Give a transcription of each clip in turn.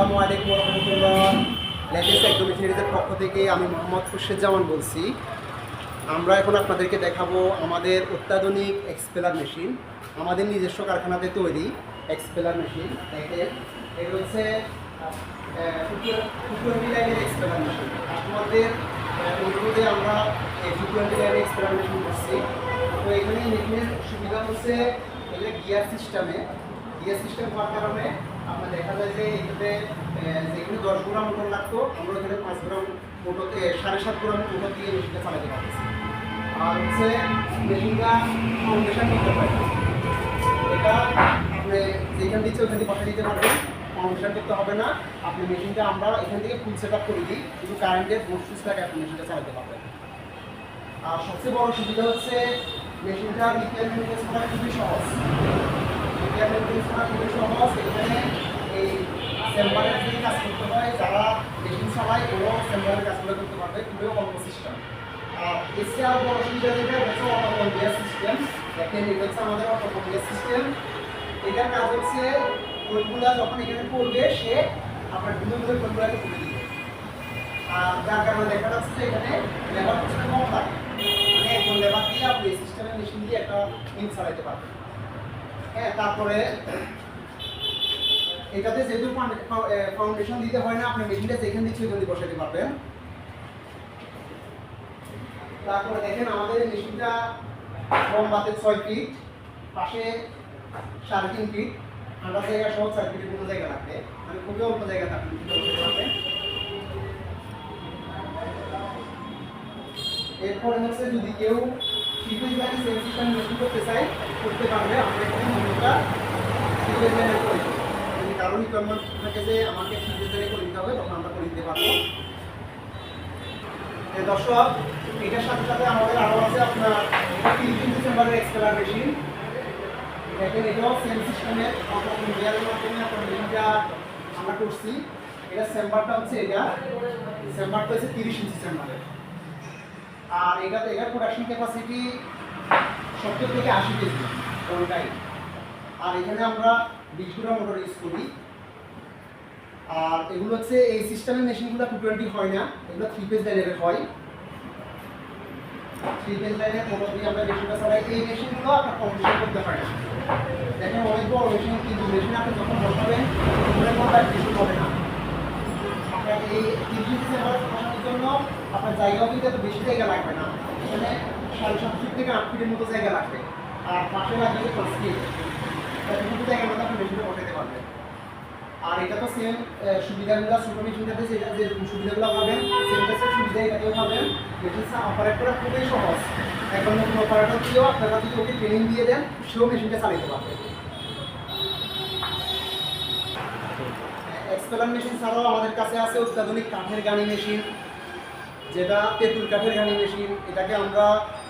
আসসালামু আলাইকুম রহমতুল্লাহ। লেটেস্ট একদমই পক্ষ থেকে আমি মোহাম্মদ খুরশেদজামান বলছি। আমরা এখন আপনাদেরকে দেখাবো আমাদের অত্যাধুনিক এক্সপেলার মেশিন আমাদের নিজস্ব কারখানাতে তৈরি এক্সপেলার মেশিন দেখেন এটা হচ্ছে টুয়েন্টি লাইনের এক্সপেলার মেশিন আহ, অনুরোধে আমরা এই টুয়েন্টি লাইনের এক্সপেলার মেশিন করছি। তো এখানে মেশিনের সুবিধা হচ্ছে এটা গিয়ার সিস্টেমে গিয়ার সিস্টেম হওয়ার কারণে আপনার দেখা যায় যে এটাতে যেখানে দশ গ্রাম মোটর লাগতো, আমরা এখানে পাঁচ গ্রাম মোটরতে সাড়ে সাত গ্রাম মোটর দিয়ে মেশিনটা চালাতে পারতেছি। আর হচ্ছে, মেশিনটা ফাউন্ডেশন করতে পারে এটা আপনি যেখান দিচ্ছে ওখান থেকে পাঠিয়ে দিতে পারবেন। ফাউন্ডেশন করতে হবে না। আপনি মেশিনটা আমরা এখান থেকে ফুল সেট আপ করে দিই। শুধু কারেন্টের বোর্ড সুইচ থাকে, আপনি মেশিনটা চালাতে পারবেন। আর সবচেয়ে বড় সুবিধা হচ্ছে মেশিনটা রিপেয়ার মেনটেন্স করা খুবই সহজ। এখানে এই চেম্বারের কাজ করতে হয়, যারা মেশিন চালায় ওরাও চেম্বারের কাজগুলো করতে পারবে খুবই অল্প সিস্টেম আর বড় সুবিধা যেটা হচ্ছে অটোকন্ট্রোল সিস্টেম দেখেন, এটা হচ্ছে আমাদের সিস্টেম এটার কাজ হচ্ছে যখন এখানে পড়বে, সে আপনার ধুলো কোলগুলাকে তুলে দিবে। আর যার কারণে দেখা যাচ্ছে যে এখানে লেবার কষ্ট কম থাকে মানে একজন লেবার দিয়ে আপনি সিস্টেমের মেশিন দিয়ে একটা মিল চালাইতে পারবেন। হ্যাঁ তারপরে এটাতে যেহেতু ফাউন্ডেশন দিতে হয় না আপনি মেশিনটা যেখানে দিচ্ছে ওইখানে বসাতে পারবেন। তারপরে দেখেন আমাদের মেশিনটা লম্বাতে ছয় ফিট পাশে সাড়ে তিন ফিট ঠান্ডা জায়গা সহ চার ফিটের মতো জায়গা লাগবে। মানে খুবই অল্প জায়গা থাকবে এরপরে হচ্ছে যদি কেউ লাইনে সেল সিস্টেম মেশিন করতে চায়, করতে পারবে। আমরা মনোটা সিপিএস করে রিকোয়ারমেন্ট থাকে যে আমাকে সিপিএস করে দিতে হবে তখন আমরা করে দিতে পারব দর্শক এটার সাথে সাথে আমাদের আরও আছে আপনার তিরিশ ডিসেম্বরের এক্সপেলার মেশিন দেখেন এটাও সেম সিস্টেমের ইন্ডিয়ার মাধ্যমে আপনার আমরা করছি এটা চেম্বারটা হচ্ছে এটা চেম্বারটা হচ্ছে তিরিশ ইঞ্চি চেম্বারের আর এটাতে এটার প্রোডাকশন ক্যাপাসিটি সত্তর থেকে আশি কেজি কোনটাই আর এখানে আমরা বিশ গ্রাম মোটর ইউজ করি। আর এগুলো হচ্ছে এই সিস্টেমের মেশিনগুলো টু টোয়েন্টি হয় না, এগুলো থ্রি পেজ লাইনের হয়। থ্রি পেজ লাইনের মোটর দিয়ে আমরা মেশিনটা চালাই। এই মেশিনগুলো আপনার কম্পিটিশন করতে হয় দেখেন অনেক বড় মেশিন কিন্তু মেশিন আপনি যখন বসাবেন মনে কোনটা কিছু হবে না। আপনার এই তিরিশ ডিসেম্বর জন্য আপনার জায়গাও কিন্তু এত বেশি জায়গা লাগবে না। এখানে সাড়ে সাত ফিট থেকে আট ফিটের মতো জায়গা লাগবে। আর পাশে লাগবে পাঁচ ফিট আর এটা তো সেম সুবিধাগুলো ছোট মেশিনটাতে সুবিধাগুলো পাবেন সেম সুবিধা এটাতেও খুবই সহজ। এখন নতুন অপারেটর আপনারা যদি ওকে ট্রেনিং দিয়ে দেন, সেও মেশিনটা চালাতে পারবে। এক্সপেলার মেশিন ছাড়াও আমাদের কাছে আছে অত্যাধুনিক কাঠের গানি মেশিন যেটা তেঁতুল কাঠের গানি মেশিন এটাকে আমরা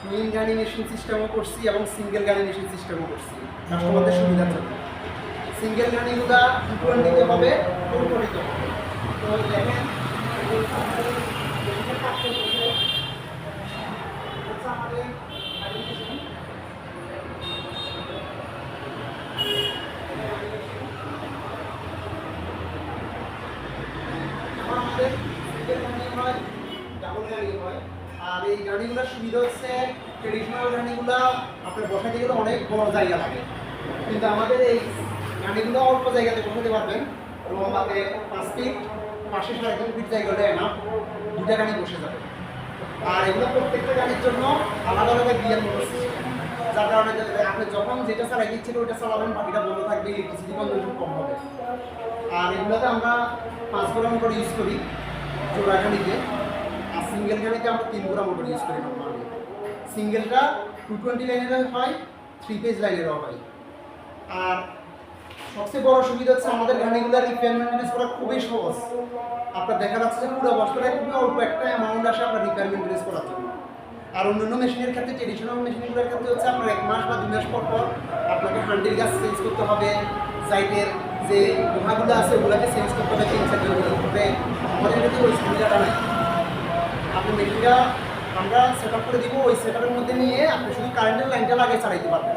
মেইন গানি মেশিন সিস্টেমও করছি এবং সিঙ্গেল গানি মেশিন সিস্টেমও করছি। কাস্টমারদের সুবিধার জন্য। সিঙ্গেল গ্যানিগুলা দুটো টোয়েন্টিতে হবে পরিপরিত হবে। তো দেখেন আমাদের আমাদের সিঙ্গেল গাড়ি হয় ডাবল গাড়ি হয় আর সুবিধা হচ্ছে ট্রেডিশনাল গাড়িগুলো আপনার বসাতে গেলে অনেক বড় জায়গা লাগে। কিন্তু আমাদের এই গাড়িগুলো অল্প জায়গাতে বসাতে পারবেন। লম্বাতে পাঁচ ফিট পাশে সাড়ে তিন ফিট জায়গা দেয় না দুটা গাড়ি বসে যাবে। আর এগুলো প্রত্যেকটা গাড়ির জন্য আলাদা আলাদা গিয়ার সিস্টেম যার কারণে আপনি যখন যেটা চালাই দিচ্ছেন, ওইটা চালাবেন, বাকিটা বন্ধ থাকবে ইলেকট্রিসিটি কম হবে। আর এগুলোতে আমরা পাঁচ গোড়া করে ইউজ করি আর সিঙ্গেল গাড়িতে আমরা তিন গোড়া মোটর ইউজ করি নর্মালি সিঙ্গেলটা টু টোয়েন্টি লাইনেরও হয় থ্রি পেজ লাইনেরও হয়। আর সবচেয়ে বড় সুবিধা হচ্ছে আমাদের গাড়িগুলো রিপেয়ার মেনটেন্স করা খুবই সহজ। আপনার দেখা যাচ্ছে যে পুরো বছরে খুবই অল্প একটা অ্যামাউন্ট আসে আপনার রিপেয়ার মেনটেন্স করার জন্য। আর অন্যান্য মেশিনের ক্ষেত্রে ট্রেডিশনাল মেশিনগুলোর ক্ষেত্রে হচ্ছে আপনার এক মাস বা দুই মাস পর পর আপনাকে হান্ডির গাছ চেঞ্জ করতে হবে। সাইডের যে লোহাগুলো আছে, ওগুলোকে চেঞ্জ করতে হবে, তিন দিন হবে আমাদের এটাতে ওই সুবিধাটা নাই। আপনি মেশিনটা আমরা সেট করে দিব, ওই সেট মধ্যে নিয়ে আপনি শুধু কারেন্টের লাইনটা লাগিয়ে চালাইতে পারবেন।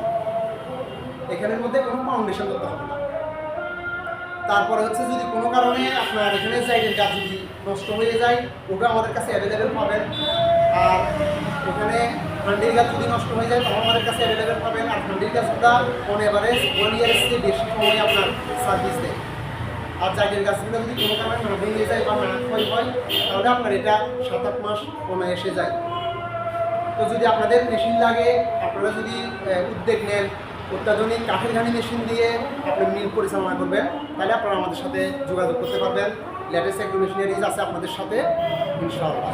এখানের মধ্যে কোনো ফাউন্ডেশন করতে হবে তারপরে হচ্ছে যদি কোনো কারণে আপনার এখানে সাইডের যদি নষ্ট হয়ে যায়, ওটা আমাদের কাছে অ্যাভেলেবেল পাবেন। আর এখানে হান্ডির গাছ যদি নষ্ট হয়ে যায়, তখন আমাদের কাছে অ্যাভেলেবেল পাবেন। আর হান্ডির গাছগুলো অন এভারেজ ওয়ান ইয়ারের চেয়ে বেশি সময় আপনার সার্ভিস দেয়। আর জাগের গাছগুলো যদি কোনো কারণে না ভেঙে যায় বা না ক্ষয় হয়, তাহলে আপনার এটা সাত আট মাস কমে এসে যায়। তো যদি আপনাদের মেশিন লাগে, আপনারা যদি উদ্যোগ নেন, অত্যাধুনিক কাঠের ঘানি মেশিন দিয়ে আপনি মিল পরিচালনা করবেন, তাহলে আপনারা আমাদের সাথে যোগাযোগ করতে পারবেন। লেটেস্ট একটু মেশিনারিজ আছে আপনাদের সাথে, ইনশাআল্লাহ।